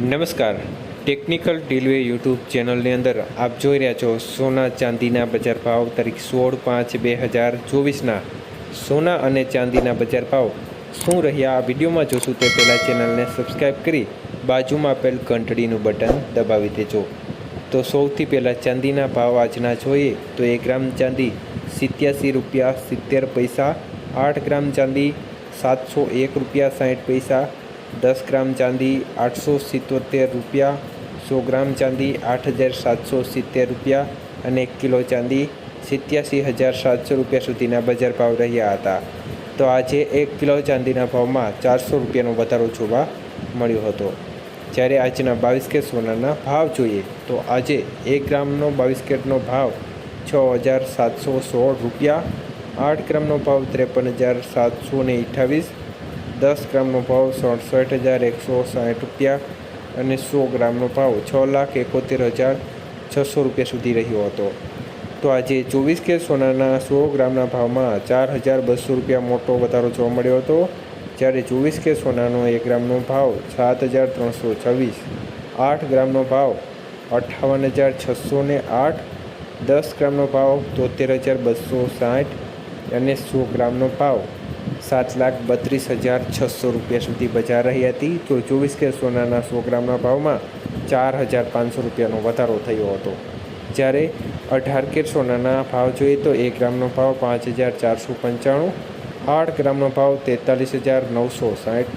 નમસ્કાર. Technical ડીલવે YouTube ચેનલની અંદર આપ જોઈ રહ્યા છો સોના ચાંદીના બજાર ભાવ તારીખ સોળ પાંચ બે હજાર ચોવીસના. સોના અને ચાંદીના બજાર ભાવ શું રહ્યા આ વિડીયોમાં જોશું તે પહેલાં ચેનલને સબસ્ક્રાઈબ કરી બાજુમાં આપેલ ઘંટડીનું બટન દબાવી દેજો. તો સૌથી પહેલાં ચાંદીના ભાવ આજના જોઈએ તો એક ગ્રામ ચાંદી સિત્યાસી રૂપિયા સિત્તેર પૈસા, આઠ ગ્રામ ચાંદી સાતસો એક રૂપિયા સાઠ પૈસા દસ ગ્રામ ચાંદી આઠસો સિત્તોતેર રૂપિયા, સો ગ્રામ ચાંદી આઠ હજાર સાતસો સિત્તેર રૂપિયા અને એક કિલો ચાંદી સિત્યાસી હજાર સાતસો રૂપિયા સુધીના બજાર ભાવ રહ્યા હતા. તો આજે એક કિલો ચાંદીના ભાવમાં ચારસો રૂપિયાનો વધારો જોવા મળ્યો હતો. જ્યારે આજના બાવીસ કેટ સોનાના ભાવ જોઈએ, તો આજે એક ગ્રામનો બાવીસ કેટનો ભાવ છ હજાર સાતસો સોળ રૂપિયા, આઠ ગ્રામનો ભાવ ત્રેપન હજાર સાતસો ને અઠ્ઠાવીસ દસ ગ્રામનો ભાવ સડસઠ હજાર એકસો સાઠ રૂપિયા અને સો ગ્રામનો ભાવ છ લાખ એકોતેર હજાર છસો રૂપિયા સુધી રહ્યો હતો. તો આજે ચોવીસ કે સોનાના સો ગ્રામના ભાવમાં ચાર હજાર બસો રૂપિયા મોટો વધારો જોવા મળ્યો હતો. જ્યારે ચોવીસ કે સોનાનો એક ગ્રામનો ભાવ સાત હજાર ત્રણસો છવ્વીસ, આઠ ગ્રામનો ભાવ અઠ્ઠાવન હજાર છસો ને આઠ, દસ ગ્રામનો ભાવ તોતેર હજાર બસો સાઠ અને સો ગ્રામનો ભાવ સાત લાખ બત્રીસ હજાર છસો રૂપિયા સુધી બજાર રહી હતી તો ચોવીસ કે સોનાના સો ગ્રામના ભાવમાં ચાર હજાર પાંચસો રૂપિયાનો વધારો થયો હતો. જ્યારે અઢાર કેર સોનાના ભાવ જોઈએ તો એક ગ્રામનો ભાવ પાંચ હજાર ચારસો પંચાણું, આઠ ગ્રામનો ભાવ તેતાલીસ હજાર નવસો સાઠ,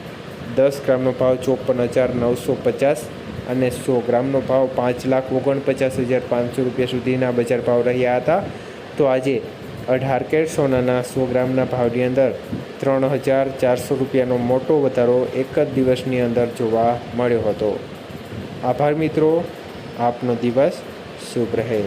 દસ ગ્રામનો ભાવ ચોપન હજાર નવસો પચાસ અને સો ગ્રામનો ભાવ પાંચ લાખ ઓગણપચાસ હજાર પાંચસો રૂપિયા સુધીના બજાર ભાવ રહ્યા હતા. તો આજે અઢાર કેર સોનાના સો ગ્રામના ભાવની અંદર ત્રણ હજાર ચારસો રૂપિયાનો મોટો વધારો એક જ દિવસની અંદર જોવા મળ્યો હતો. આભાર મિત્રો, આપનો દિવસ શુભ રહે.